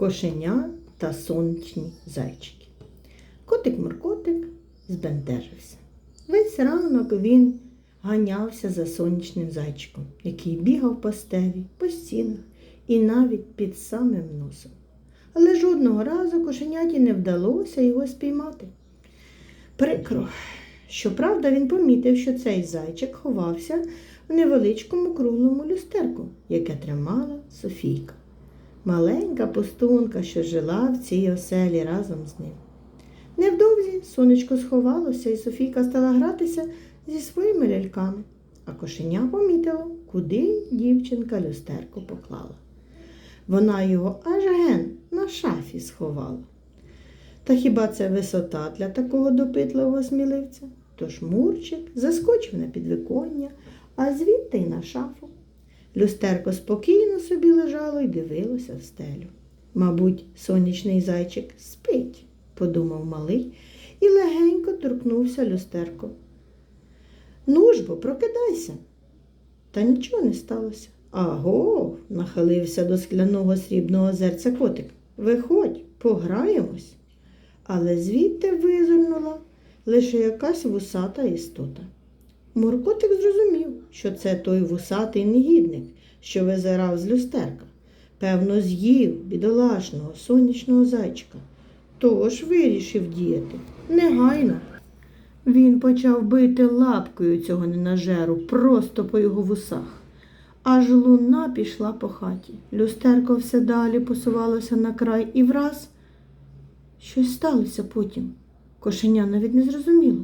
кошеня та сонячні зайчики. Котик Муркотик збентежився. Весь ранок він ганявся за сонячним зайчиком, який бігав по стелі, по стінах і навіть під самим носом. Але жодного разу кошеняті не вдалося його спіймати. Прикро. Щоправда, він помітив, що цей зайчик ховався в невеличкому круглому люстерку, яке тримала Софійка. Маленька пустунка, що жила в цій оселі разом з ним. Невдовзі сонечко сховалося, і Софійка стала гратися зі своїми ляльками, а кошеня помітило, куди дівчинка люстерку поклала. Вона його аж ген на шафі сховала. Та хіба це висота для такого допитливого сміливця? Тож Мурчик заскочив на підвиконня, а звідти й на шафу. Люстерко спокійно собі лежало і дивилося в стелю. Мабуть, сонячний зайчик спить, подумав малий і легенько торкнувся люстерко. Ну ж бо, прокидайся. Та нічого не сталося. Аго, нахилився до скляного срібного зерця котик. Виходь, пограємось. Але звідти визирнула лише якась вусата істота. Муркотик зрозумів, що це той вусатий негідник, що визирав з люстерка. Певно, з'їв бідолашного сонячного зайчика. Тож вирішив діяти негайно. Він почав бити лапкою цього ненажеру просто по його вусах. Аж луна пішла по хаті. Люстерко все далі посувалося на край і враз щось сталося потім. Кошеня навіть не зрозуміло.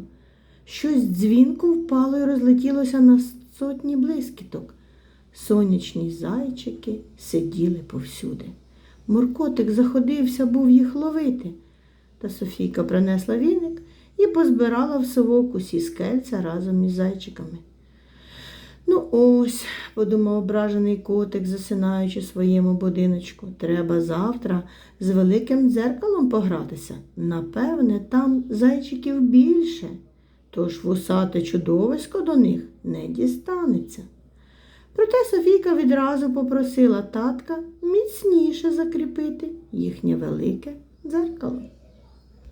Щось дзвінко впало і розлетілося на сотні блискіток. Сонячні зайчики сиділи повсюди. Муркотик заходився, був їх ловити. Та Софійка принесла віник і позбирала в совок усі скельця разом із зайчиками. Ну ось, подумав ображений котик, засинаючи своєму будиночку, треба завтра з великим дзеркалом погратися. Напевне, там зайчиків більше, тож вусате чудовисько до них не дістанеться. Проте Софійка відразу попросила татка міцніше закріпити їхнє велике дзеркало.